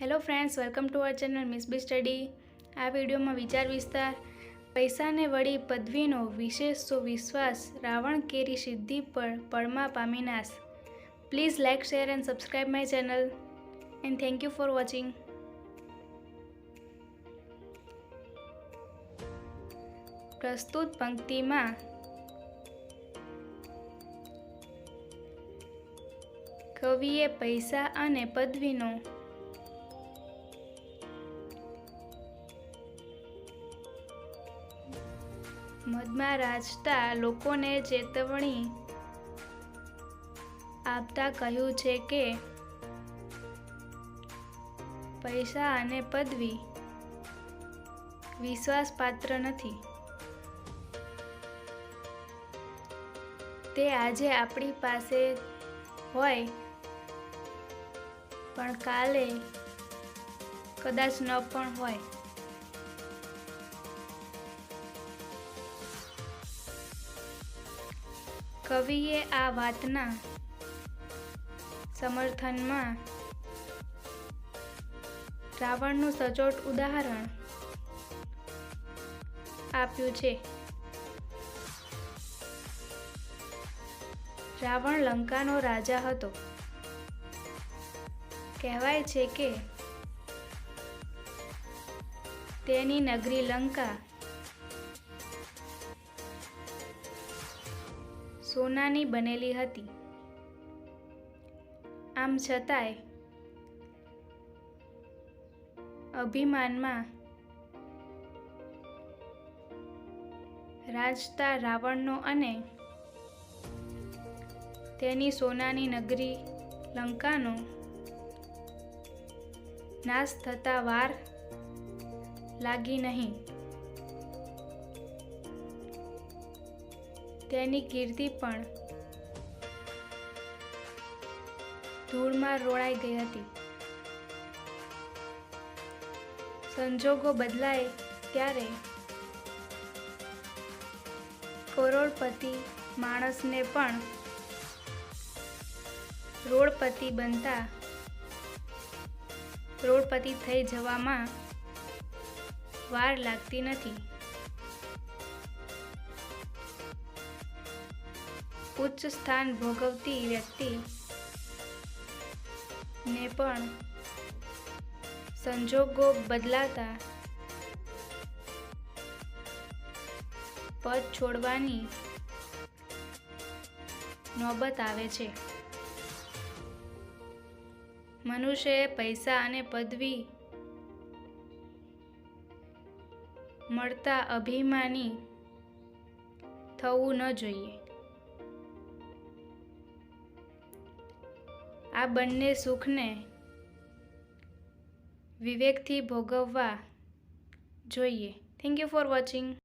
Hello friends welcome to our channel miss B study આ વિડીયોમાં વિચાર વિસ્તાર, પૈસાને વળી પદવીનો વિશેષ સુવિશ્વાસ વિશ્વાસ, રાવણ કેરી સિદ્ધિ પર પળમાં પામી નાશ. Please like share and subscribe my channel and thank you for watching પ્રસ્તુત પંક્તિમાં, કવિએ પૈસા અને પદવીનો મદમાં રાજતા લોકોને ચેતવણી આપતા કહ્યું છે કે, પૈસા અને પદવી વિશ્વાસપાત્ર નથી. તે આજે આપણી પાસે હોય, પણ કાલે કદાચ ન પણ હોય. કવિએ આ વાતના સમર્થનમાં રાવણનું સચોટ ઉદાહરણ આપ્યું છે. રાવણ લંકાનો રાજા હતો. કહેવાય છે કે તેની નગરી લંકા સોનાની બનેલી હતી. આમ છતાંય, અભિમાનમાં રાજતા રાવણનો અને તેની સોનાની નગરી લંકાનો નાશ થતા વાર લાગી નહીં. તેની કીર્તિ પણ ધૂળમાં રોળાઈ ગઈ હતી. સંજોગો બદલાય ત્યારે કરોડપતિ માણસને પણ રોડપતિ બનતા રોડપતિ થઈ જવામાં વાર લાગતી નથી. ઉચ્ચ સ્થાન ભોગવતી વ્યક્તિ ને પણ સંજોગો બદલાતા પદ છોડવાની નોબત આવે છે. મનુષ્યએ પૈસા અને પદવી મળતા અભિમાની થવું ન જોઈએ. આ બંને સુખને વિવેકથી ભોગવવા જોઈએ. Thank you for watching